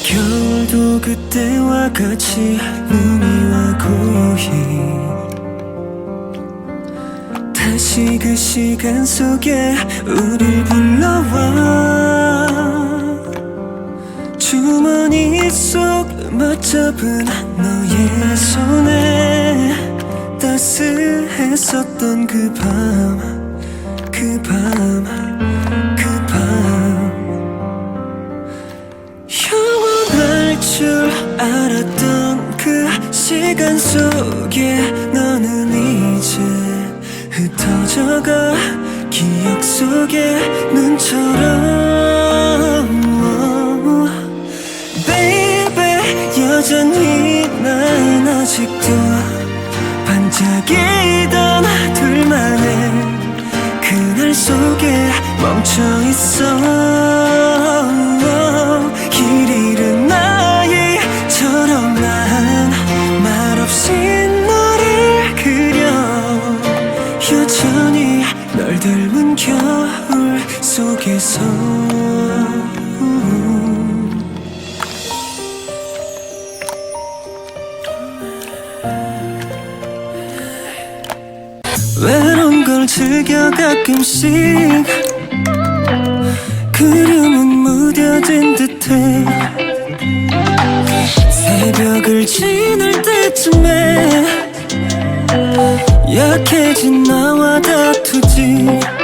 겨울도 그때와 같이 눈이 와 고요히 다시 그 시간 속에 우릴 불러와 주머니 속 맞잡은 너의 손에 따스했었던 그 밤, 그 밤, 그 밤. 줄 알았던 그 시간 속에 너는 이제 흩어져가 기억 속에 눈처럼. Baby 여전히 난 아직도 반짝이던 둘만의 그날 속에 멈춰 있어 겨울 속에서. 외로운 걸 즐겨 가끔씩. 그림은 무뎌진 듯해. 새벽을 지날 때쯤에 약해진 나와 다투지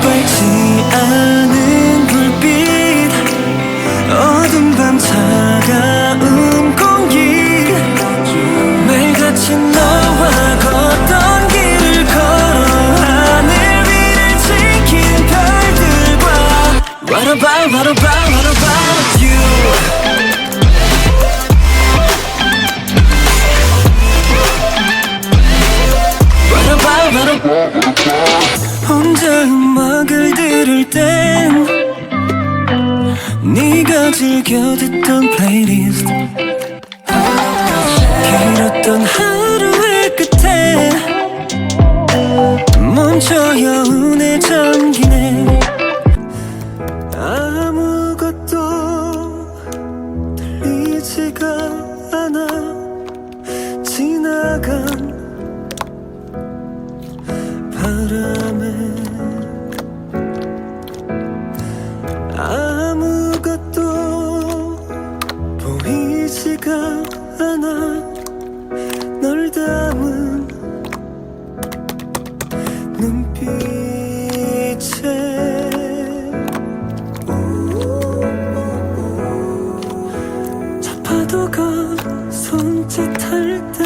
밝지 않은 듣던 플레이리스트 길었던 하루의 끝에 멈춰 여운에 잠기네. 아무것도 들리지가 보이지가 않아 널 담은 눈빛에. 저 파도가 손짓할 때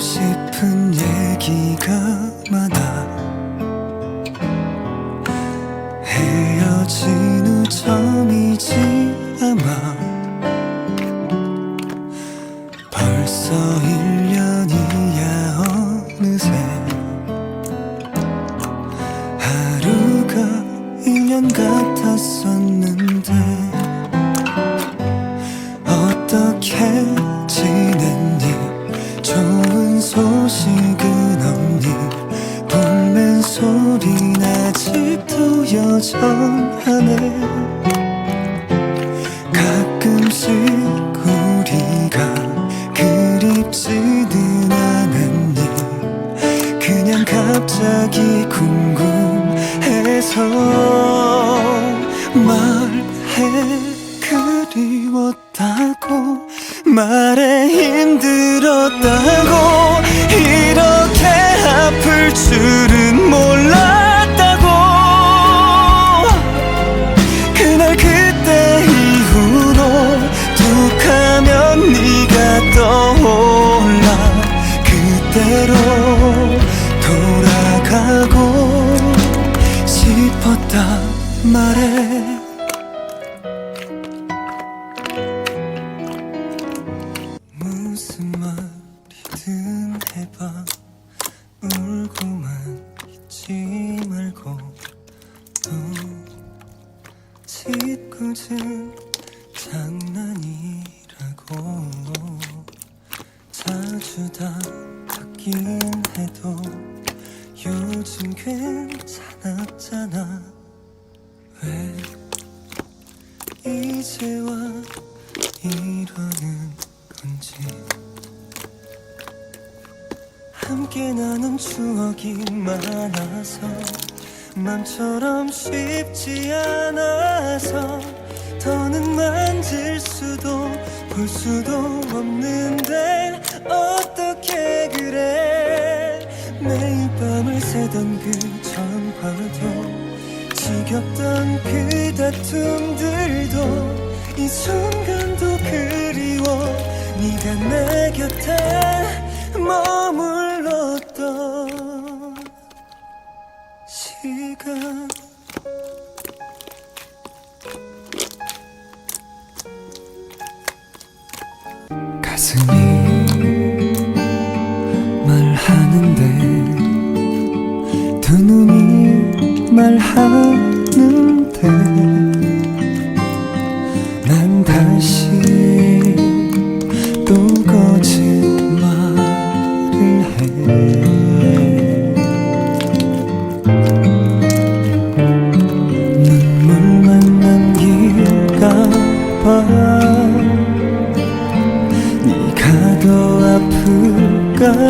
싶은 얘기가 많아 서 말해 그리웠다고 말해 힘들었다고 이렇게 아플 줄은 몰라. 자주 다 바뀐 해도 요즘 괜찮았잖아. 왜 이제와 이러는 건지. 함께 나눈 추억이 많아서 맘처럼 쉽지 않아서 더는 만질 수도 볼 수도 없는데 어떻게 그래? 매일 밤을 새던 그 전화도 지겹던 그 다툼들도 이 순간도 그리워. 네가 내 곁에 머물렀던 시간. 가슴이 하는데 난 다시 또 거짓말을 해. 눈물만 남길까봐. 네가 더 아플까봐